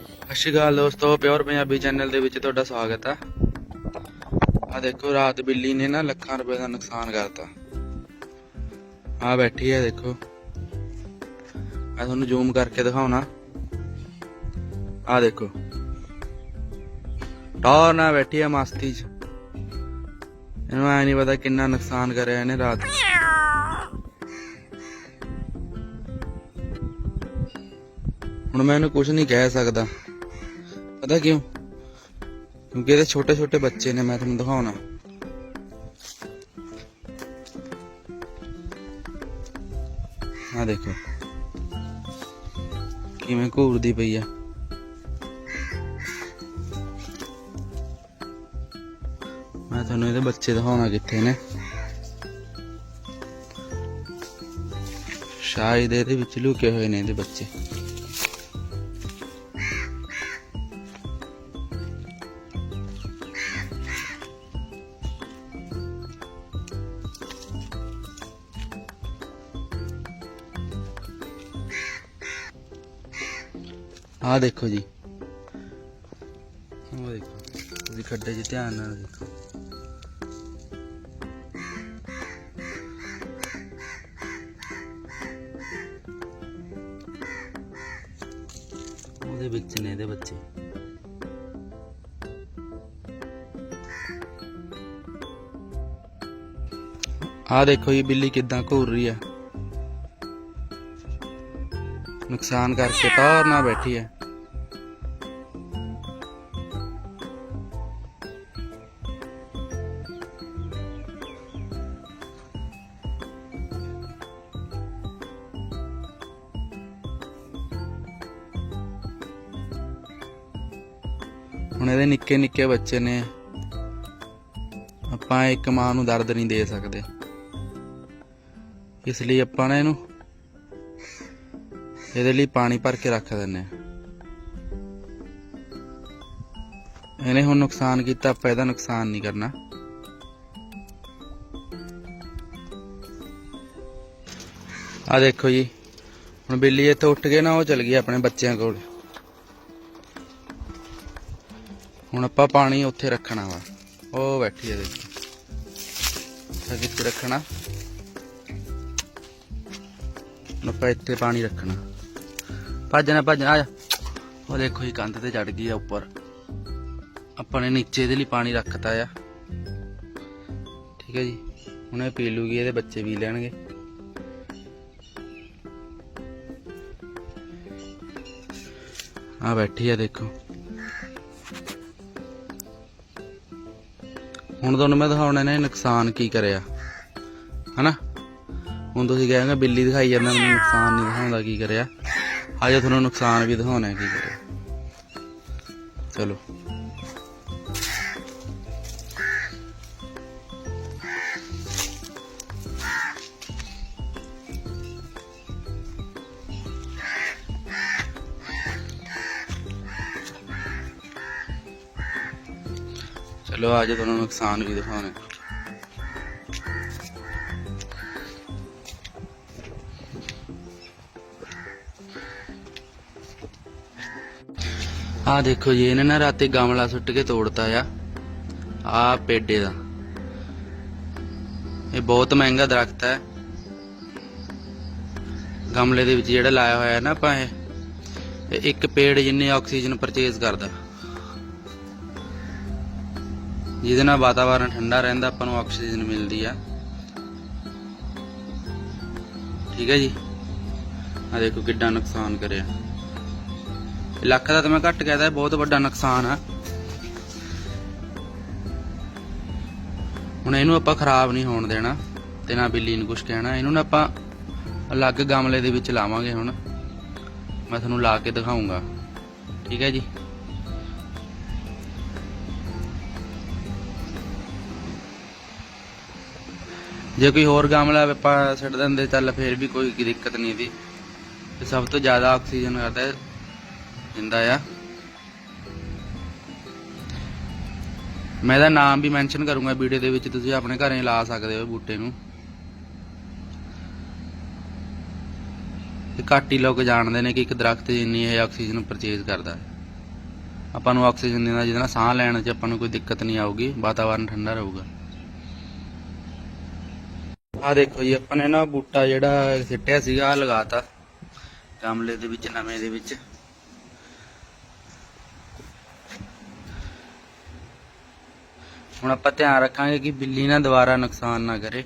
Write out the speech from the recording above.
ਸਤਿ ਸ਼੍ਰੀ ਅਕਾਲ ਦੋਸਤੋ, pure Punjabi channel ਦੇ ਵਿੱਚ ਤੁਹਾਡਾ ਸਵਾਗਤ ਹੈ ਆ ਦੇਖੋ, ਰਾਤ ਬਿੱਲੀ ਨੇ ਨਾ ਲੱਖਾਂ ਰੁਪਏ ਦਾ ਨੁਕਸਾਨ ਕਰਤਾ। ਆ ਬੈਠੀ ਹੈ ਦੇਖੋ। ਆ ਤੁਹਾਨੂੰ ਜ਼ੂਮ ਕਰਕੇ ਦਿਖਾਉਣਾ। ਆ ਦੇਖੋ। ਟੌਰ ਨਾਲ ਬੈਠੀ ਹੈ ਮਸਤੀ 'ਚ। ਇਹਨੂੰ ਐ ਨਹੀਂ ਪਤਾ ਕਿੰਨਾ ਨੁਕਸਾਨ ਕਰਿਆ ਇਹਨੇ ਰਾਤ। ਹੁਣ ਮੈਂ ਇਹਨੂੰ ਕੁਝ ਨਹੀਂ ਕਹਿ ਸਕਦਾ। ਪਤਾ ਕਿਉਂ? ਕਿਉਂਕਿ ਇਹਦੇ ਛੋਟੇ ਛੋਟੇ ਬੱਚੇ ਨੇ, ਮੈਂ ਤੁਹਾਨੂੰ ਦਿਖਾਉਣਾ। ਆ ਦੇਖੋ। ਕਿਵੇਂ ਘੂਰਦੀ ਪਈ ਆ। ਮੈਂ ਤੁਹਾਨੂੰ ਇਹਦੇ ਬੱਚੇ ਦਿਖਾਉਣਾ ਕਿੱਥੇ ਨੇ। ਸ਼ਾਇਦ ਇਹਦੇ ਵਿੱਚ ਲੁਕੇ ਹੋਏ ਨੇ ਇਹਦੇ ਬੱਚੇ। ਆਹ ਦੇਖੋ ਜੀ। ਉਹ ਦੇਖੋ। ਤੁਸੀਂ ਖੱਡੇ 'ਚ ਧਿਆਨ ਨਾਲ ਦੇਖੋ। ਉਹਦੇ ਵਿੱਚ ਨੇ ਇਹਦੇ ਬੱਚੇ। ਆਹ ਦੇਖੋ ਜੀ, ਬਿੱਲੀ ਕਿੱਦਾਂ ਘੂਰ ਰਹੀ ਆ ਨੁਕਸਾਨ ਕਰਕੇ ਟੌਰ ਨਾ ਬੈਠੀ ਹੈ। ਹੁਣ ਇਹਦੇ ਨਿੱਕੇ ਨਿੱਕੇ ਬੱਚੇ ਨੇ, ਆਪਾਂ ਇੱਕ ਮਾਂ ਨੂੰ ਦਰਦ ਨਹੀਂ ਦੇ ਸਕਦੇ। ਇਸ ਲਈ ਆਪਾਂ ਨਾ ਇਹਨੂੰ ਇਹਦੇ ਲਈ ਪਾਣੀ ਭਰ ਕੇ ਰੱਖ ਦਿੰਨੇ ਆ ਇਹਨੇ ਹੁਣ ਨੁਕਸਾਨ ਕੀਤਾ, ਆਪਾਂ ਇਹਦਾ ਨੁਕਸਾਨ ਨਹੀਂ ਕਰਨਾ। ਆ ਦੇਖੋ ਜੀ, ਹੁਣ ਬਿੱਲੀ ਇੱਥੇ ਉੱਠ ਕੇ ਨਾ, ਉਹ ਚਲ ਗਈ ਆਪਣੇ ਬੱਚਿਆਂ ਕੋਲ। ਹੁਣ ਆਪਾਂ ਪਾਣੀ ਉੱਥੇ ਰੱਖਣਾ ਵਾ। ਉਹ ਬੈਠੀ ਹੈ ਦੇਖੋ। ਤਾਂ ਕਿੱਥੇ ਰੱਖਣਾ? ਆਪਾਂ ਇੱਥੇ ਪਾਣੀ ਰੱਖਣਾ। ਭੱਜਣਾ ਭੱਜਣਾ ਆ ਜਾ। ਉਹ ਦੇਖੋ ਜੀ, ਕੰਧ ਤੇ ਚੜ ਗਈ ਆ ਉੱਪਰ। ਆਪਾਂ ਨੇ ਨੀਚੇ ਇਹਦੇ ਲਈ ਪਾਣੀ ਰੱਖਤਾ ਆ। ਠੀਕ ਹੈ ਜੀ। ਹੁਣ ਇਹ ਪੀ ਲੂਗੀ, ਇਹਦੇ ਬੱਚੇ ਵੀ ਲੈਣਗੇ। ਆ ਬੈਠੀ ਆ, ਦੇਖੋ। ਹੁਣ ਤੁਹਾਨੂੰ ਮੈਂ ਦਿਖਾਉਣਾ ਨੇ ਨੁਕਸਾਨ ਕੀ ਕਰਿਆ। ਹਨਾ? ਹੁਣ ਤੁਸੀਂ ਕਹਾਂਗੇ ਬਿੱਲੀ ਦਿਖਾਈ ਜਾਂਦਾ ਮੈਨੂੰ ਨੁਕਸਾਨ ਨਹੀਂ ਦਿਖਾਉਂਦਾ ਕੀ ਕਰਿਆ। ਅੱਜ ਤੁਹਾਨੂੰ ਨੁਕਸਾਨ ਵੀ ਦਿਖਾਉਣਾ ਕੀ ਕਰੋ ਚਲੋ। ਚਲੋ ਅੱਜ ਤੁਹਾਨੂੰ ਨੁਕਸਾਨ ਵੀ ਦਿਖਾਉਣਾ ਹੈ। ਆਹ ਦੇਖੋ ਜੀ, ਇਹਨੇ ਨਾ ਰਾਤੇ ਗਮਲਾ ਸੁੱਟ ਕੇ ਤੋੜਤਾ ਆ। ਆ ਪੇਡੇ ਦਾ। ਇਹ ਬਹੁਤ ਮਹਿੰਗਾ ਦਰਖਤ ਹੈ। ਗਮਲੇ ਦੇ ਵਿੱਚ ਜਿਹੜਾ ਲਾਇਆ ਹੋਇਆ ਹੈ ਨਾ ਆਪਾਂ ਇਹ ਇੱਕ ਪੇੜ ਜਿੰਨੇ ਆਕਸੀਜਨ ਪਰਚੇਜ਼ ਕਰਦਾ। ਜਿਹਦੇ ਨਾਲ ਵਾਤਾਵਰਨ ਠੰਡਾ ਰਹਿੰਦਾ, ਆਪਾਂ ਨੂੰ ਆਕਸੀਜਨ ਮਿਲਦੀ ਆ। ਠੀਕ ਹੈ ਜੀ? ਆ ਦੇਖੋ ਕਿੱਡਾ ਨੁਕਸਾਨ ਕਰਿਆ। ਲੱਖ ਦਾ ਤਾਂ ਮੈਂ ਘੱਟ ਕਹਿਦਾ ਬਹੁਤ ਵੱਡਾ ਨੁਕਸਾਨ ਆ। ਹੁਣ ਇਹਨੂੰ ਆਪਾਂ ਖਰਾਬ ਨਹੀਂ ਹੋਣ ਦੇਣਾ ਤੇ ਨਾ ਬਿੱਲੀ ਨੂੰ ਕੁਝ ਕਹਿਣਾ। ਇਹਨੂੰ ਨਾ ਆਪਾਂ ਅਲੱਗ ਗਮਲੇ ਦੇ ਵਿੱਚ ਲਾਵਾਂਗੇ ਹੁਣ। ਮੈਂ ਤੁਹਾਨੂੰ ਲਾ ਕੇ ਦਿਖਾਉਂਗਾ ਠੀਕ ਹੈ ਜੀ। ਜੇ ਕੋਈ ਹੋਰ ਗਮਲਾ ਆਪਾਂ ਛੱਡ ਦਿੰਦੇ ਚੱਲ ਫੇਰ ਵੀ ਕੋਈ ਦਿੱਕਤ ਨਹੀਂ ਦੀ ਸਭ ਤੋਂ ਜ਼ਿਆਦਾ ਆਕਸੀਜਨ ਕਰਦਾ ਹੈ ਦਿੰਦਾ ਆ। ਮੈਂ ਇਹਦਾ ਨਾਮ ਵੀ ਮੈਂਸ਼ਨ ਕਰੂੰਗਾ ਵੀਡੀਓ ਦੇ ਵਿੱਚ, ਤੁਸੀਂ ਆਪਣੇ ਘਰੇ ਲਾ ਸਕਦੇ ਹੋ ਬੂਟੇ ਨੂੰ। ਤੇ ਘੱਟ ਲੋਕ ਜਾਣਦੇ ਨੇ ਕਿ ਇੱਕ ਦਰਖਤ ਜਿੰਨੀ ਇਹ ਆਕਸੀਜਨ ਪਰਚੇਜ਼ ਕਰਦਾ ਹੈ। ਆਪਾਂ ਨੂੰ ਆਕਸੀਜਨ ਦਿੰਦਾ ਜਿਹਦੇ ਨਾਲ ਸਾਹ ਲੈਣ 'ਚ ਆਪਾਂ ਨੂੰ ਕੋਈ ਦਿੱਕਤ ਨਹੀਂ ਆਊਗੀ, ਵਾਤਾਵਰਨ ਠੰਡਾ ਰਹੂਗਾ। ਆ ਦੇਖੋ ਜੀ, ਆਪਾਂ ਨੇ ਨਾ ਬੂਟਾ ਜਿਹੜਾ ਸਿੱਟਿਆ ਸੀਗਾ ਲਗਾਤਾ। ਗਮਲੇ ਦੇ ਵਿੱਚ, ਨਵੇਂ ਦੇ ਵਿੱਚ। ਹੁਣ ਆਪਾਂ ਧਿਆਨ ਰੱਖਾਂਗੇ ਕਿ ਬਿੱਲੀ ਨਾ ਦੁਬਾਰਾ ਨੁਕਸਾਨ ਨਾ ਕਰੇ।